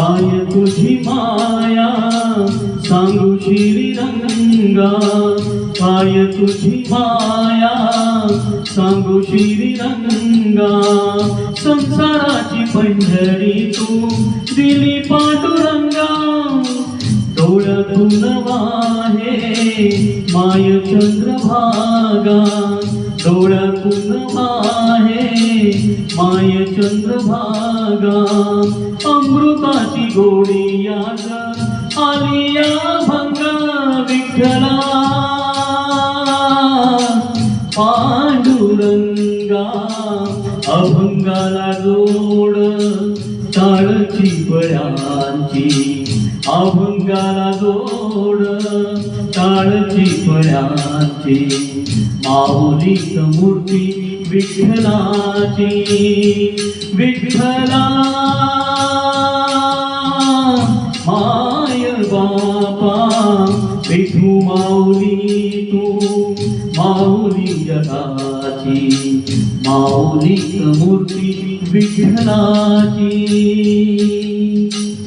काय तुझी माया सांगू श्रीरंगा काय तुझी माया सांगू श्रीरंगा संसाराची पंढरी तू दिली पांडुरंगा. डोळ्यातून वाहे माय चंद्रभागा. डोळ्यातून वाहे माय चंद्रभागा अमृताची गोडी याग आलिया भंगा विठ्ठला. पांडुरंगा अभंगाला जोड टाळची पळ्यांची अभंगाला जोड काळची फळाची माऊली मूर्ती विठ्ठलाची विठ्ठला. माय बापा विठू माऊली तू माऊली जगाची माऊली मूर्ती विठ्ठलाची.